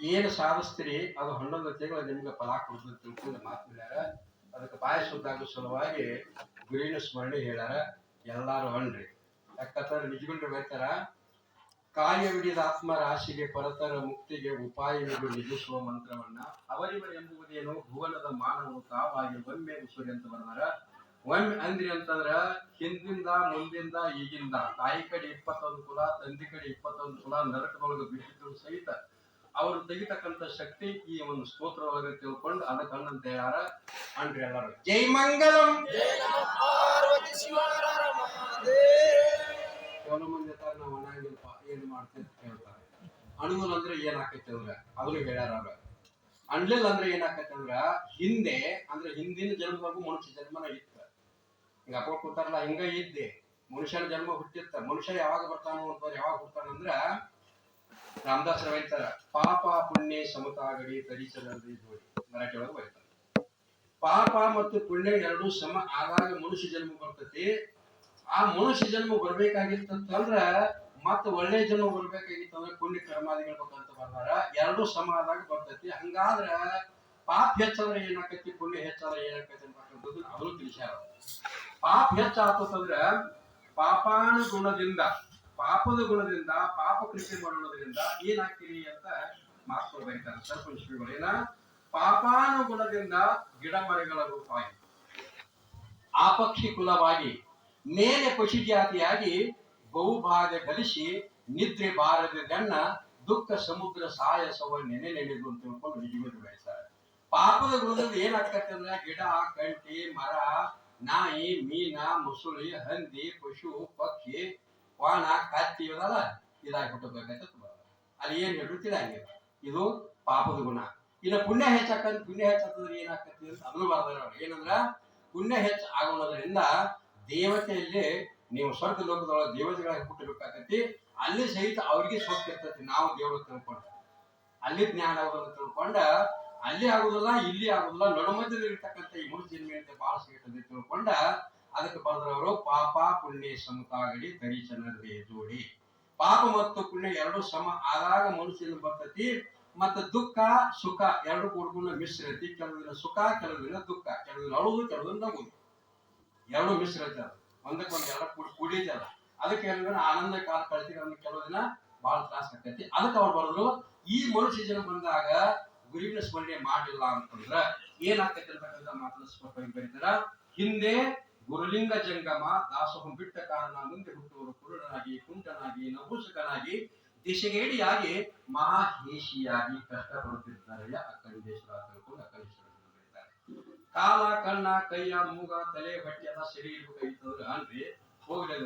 ಏನು ಸಾಧಿಸ್ತೀರಿ? ಅದು ಹನ್ನೊಂದು ತಿಂಗಳ ನಿಮ್ಗೆ ಫಲ ಕೊಡ್ತದೆ ತಿಳ್ಕೊಂಡು ಮಾತು ಹೇಳ್ಯಾರ. ಅದಕ್ಕೆ ಬಾಯ ಸುದ್ದಾಗೋ ಸಲುವಾಗಿ ಗುರಿನ ಸ್ಮರಣೆ ಹೇಳ್ಯಾರ. ಎಲ್ಲಾರು ಹಣ್ರಿ ಯಾಕಂದ್ರೆ ನಿಜಗುಂಡ್ರು ಬೈತಾರ ಕಾಯವಿಡಿದ ಆತ್ಮ ರಾಶಿಗೆ ಪರತರ ಮುಕ್ತಿಗೆ ಉಪಾಯವಿಡು ನಿಲ್ಲಿಸುವ ಮಂತ್ರವನ್ನ ಅವರಿವರು ಎಂಬುವುದೇನು ಭುವನದ ಮಾನವನು ತಾವಾಗಿ ಒಮ್ಮೆ ಉಸುರಿ ಅಂತ ಬರ್ದಾರ ಒಮ್ಮೆ ಅಂದ್ರಿ ಅಂತಂದ್ರ, ಹಿಂದಿಂದ ಮುಂದಿಂದ ಈಗಿಂದ. ತಾಯಿ ಕಡೆ ಇಪ್ಪತ್ತೊಂದು ಕುಲ, ತಂದೆ ಕಡೆ ಇಪ್ಪತ್ತೊಂದು ಕುಲ, ನರಕದೊಳಗೆ ಬಿಟ್ಟಿದ್ರು ಸಹಿತ ಅವರು ತೆಗಿತಕ್ಕಂತ ಶಕ್ತಿ ಈ ಒಂದು ಸ್ತೋತ್ರ ಒಳಗೆ ತಿಳ್ಕೊಂಡು ಅದಕ್ಕೆ ಅನ್ನಂತ ಯಾರ? ಅಂಡ್ರಿ ಎಲ್ಲರೂ. ಜೈ ಮಂಗಲಂ. ಕೆಲವು ಮಂದಿ ಇರ್ತಾರೆ ನಾವು ಅನ್ನಂಗಿಲ್ಪ ಏನು ಮಾಡ್ತೀವಿ ಅಂತ ಕೇಳ್ತಾರೆ. ಅನುಗುಣ ಅಂದ್ರೆ ಏನಾಕೈತೆ ಅಂದ್ರ ಅದನ್ನು ಹೇಳ್ಯಾರ ಅವ್ರ. ಅಣ್ಲಿಲ್ಲ ಅಂದ್ರೆ ಏನಾಕೈತಿ ಅಂದ್ರ ಹಿಂದೆ ಅಂದ್ರೆ ಹಿಂದಿನ ಜನ್ಮದಾಗೂ ಮನುಷ್ಯ ಜನ್ಮನ ಇತ್ತ. ಹಿಂಗ ಅಪ್ಪ ಕೂತಾರಲ್ಲ ಹಿಂಗ ಇದ್ದೆ. ಮನುಷ್ಯನ ಜನ್ಮ ಹುಟ್ಟಿತ್ತ. ಮನುಷ್ಯ ಯಾವಾಗ ಬರ್ತಾನೋ ಅಂತ ಯಾವಾಗ ಹುಡ್ತಾನಂದ್ರ ರಾಮದಾಸರ ಬೈತಾರ ಪಾಪ ಪುಣ್ಯ ಸಮತಾಗಡಿ ತರಿಸಲಲ್ಲಿ ಜೋಡಿ ಮರಾಠಿ ಒಳಗೆ ಬೈತಾರ ಪಾಪ ಮತ್ತು ಪುಣ್ಯ ಎರಡೂ ಸಮ ಆದಾಗ ಮನುಷ್ಯ ಜನ್ಮ ಬರ್ತತಿ. ಆ ಮನುಷ್ಯ ಜನ್ಮ ಬರ್ಬೇಕಾಗಿತ್ತಂದ್ರ ಮತ್ತ ಒಳ್ಳೆ ಜನ್ಮ ಬರ್ಬೇಕಾಗಿತ್ತು ಅಂದ್ರೆ ಪುಣ್ಯ ಕರ್ಮಾದಿಗಳು ಬೇಕಂತ ಬರ್ತಾರ ಎರಡು ಸಮ ಆದಾಗ ಬರ್ತೈತಿ. ಹಂಗಾದ್ರ ಪಾಪ ಹೆಚ್ಚಾದ್ರೆ ಏನಾಕೈತಿ? ಪುಣ್ಯ ಹೆಚ್ಚಾದ್ರೆ ಏನಾಕೈತಿ ಅಂತಕ್ಕಂಥದ್ದು ಅವರು ತಿಳಿಸ್ಯಾರ. ಪಾಪ ಹೆಚ್ಚಾತಂದ್ರ ಪಾಪಾನ ಗುಣದಿಂದ ಪಾಪದ ಗುಣದಿಂದ ಪಾಪ ಕೃಷಿ ಮಾಡುವುದರಿಂದ ಏನಾಗ್ತೀರಿ ಅಂತ ಮಾತು ಬರೀತಾರೆ ಸರ್ಪಂಚ ಶ್ರೀಗಳು ಏನ? ಪಾಪಾನುಗುಣದಿಂದ ಗಿಡ ಮರಗಳ ರೂಪಾಯಿ ಆಪಕ್ಷಿ ಕುಲವಾಗಿ, ಮೇಲೆ ಪಶು ಜಾತಿಯಾಗಿ ಬಹುಭಾಗ ಕಲಿಸಿ ನಿದ್ರೆ ಬಾರದನ್ನ ದುಃಖ ಸಮುದ್ರ ಸಾಯಸವ ನೆನೆ ನೆನೆದು ಅಂತ ತಿಳ್ಕೊಂಡು ನಿಜಗಳು ಬೆಳೆಸ್ತಾರೆ ಪಾಪದ ಗುಣದಲ್ಲಿ ಏನಾಗ್ತೈತೆ ಅಂದ್ರೆ ಗಿಡ, ಕಂಟಿ, ಮರ, ನಾಯಿ, ಮೀನ, ಮುಸುಳಿ, ಹಂದಿ, ಪಶು, ಪಕ್ಷಿ ವಾಣ ಕತ್ತಿ ಇವದಲ್ಲ ಇದಾಗ್ಬಿಟ್ಟಬೇಕಾಯ್ತ ಅಲ್ಲಿ ಏನ್ ಹೇಳುತ್ತಿಲ್ಲ ಹಂಗೆ ಇದು ಪಾಪದ ಗುಣ ಇನ್ನು ಪುಣ್ಯ ಹೆಚ್ಚಾಕಂದ್ರೆ ಪುಣ್ಯ ಹೆಚ್ಚಾಕಂದ್ರೆ ಏನಾಗ್ತೈತಿ ಅಂತ ಅದನ್ನು ಬರ್ತಾರೆ ಏನಂದ್ರ ಪುಣ್ಯ ಹೆಚ್ಚು ಆಗೋದ್ರಿಂದ ದೇವತೆಯಲ್ಲಿ ನೀವು ಸ್ವರ್ಗ ಲೋಕದೊಳಗೆ ದೇವತೆಗಳಾಗಿ ಹುಟ್ಟಬೇಕಾಗತ್ತಿ ಅಲ್ಲಿ ಸಹಿತ ಅವ್ರಿಗೆ ಸ್ವರ್ಗ ಇರ್ತೈತಿ ನಾವು ದೇವರು ತಿಳ್ಕೊಂಡ. ಅಲ್ಲಿ ಜ್ಞಾನ ಆಗೋದನ್ನು ತಿಳ್ಕೊಂಡ, ಅಲ್ಲಿ ಆಗುದಿಲ್ಲ ಇಲ್ಲಿ ಆಗುದಿಲ್ಲ ನಡುಮಧ್ಯದಲ್ಲಿ ಇರ್ತಕ್ಕಂಥ ಈ ಮೂರು ಜನ್ಮ ಬಹಳ ಸಿಗುತ್ತದೆ ತಿಳ್ಕೊಂಡ ಅದಕ್ಕೆ ಬರೆದ್ರವರು ಪಾಪ ಪುಣ್ಯ ಸಮತಾಗಲಿ ತರಿಚನರೇ ಜೋಡಿ. ಪಾಪ ಮತ್ತು ಪುಣ್ಯ ಎರಡು ಸಮ ಆದಾಗ ಮನುಷ್ಯನ ಬರ್ತತಿ. ಮತ್ತು ದುಃಖ, ಸುಖ ಎರಡು ಕೂಡ ಮಿಶ್ರತಿ ಕೆಲವಿನ ಕೆಲವು ಸುಖ ಕೆಲವು ದುಃಖ. ಕೆಲವು ದಿನ ಅಳುವುದು ಕೆಲವು ನಗುದು. ಎರಡು ಮಿಶ್ರ ಅದು. ಒಂದಕ್ಕೊಂದು ಎಲ್ಲ ಕೂಡಿ ಕೂಡಿತಲ್ಲ ಅದಕ್ಕೆ ಏನಂದ್ರೆ ಆನಂದ ಕಾಲ ಕಳಿತೀವಿ ನಮ್ಗೆ ಕೆಲವು ದಿನ ಬಹಳ ತ್ರಾಸ ಆಗ್ತೈತಿ. ಅದಕ್ಕೆ ಅವ್ರು ಬರೋದು ಈ ಮನುಷ್ಯ ಜನ ಬಂದಾಗ ಗುರುವಿನ ಸ್ಮರಣೆ ಮಾಡಿಲ್ಲ ಅಂತಂದ್ರ ಏನಾಗ್ತೈತಿ ಅಂತಕ್ಕಂಥ ಮಾತನ್ನ ಬರೀತಾರ. ಹಿಂದೆ ಗುರುಲಿಂಗ ಜಂಗಮ ದಾಸೋಹಂ ಬಿಟ್ಟ ಕಾರಣ ಮುಂದೆ ಹುಟ್ಟುವರು ಕುರುಡನಾಗಿ, ಕುಂಟನಾಗಿ, ನಪುಸಕನಾಗಿ ದಿಶೆಗೇಡಿಯಾಗಿ ಮಹಾಹೇಶಿಯಾಗಿ ಕಷ್ಟಪಡುತ್ತಿದ್ದಾರೆ. ಅಕ್ಕಂಡೇಶ್ವರ ತಿಳ್ಕೊಂಡು ಅಕ್ಕಂಡೇಶ್ವರ ಕಾಲ, ಕಣ್ಣ, ಕೈಯ, ಮೂಗ, ತಲೆ ಹೊಟ್ಟೆದ ಸರಿ ಇರ್ಬೇಕಾಗಿತ್ತಂದ್ರೆ ಅನ್ರಿ ಹೋಗ್ಲಿ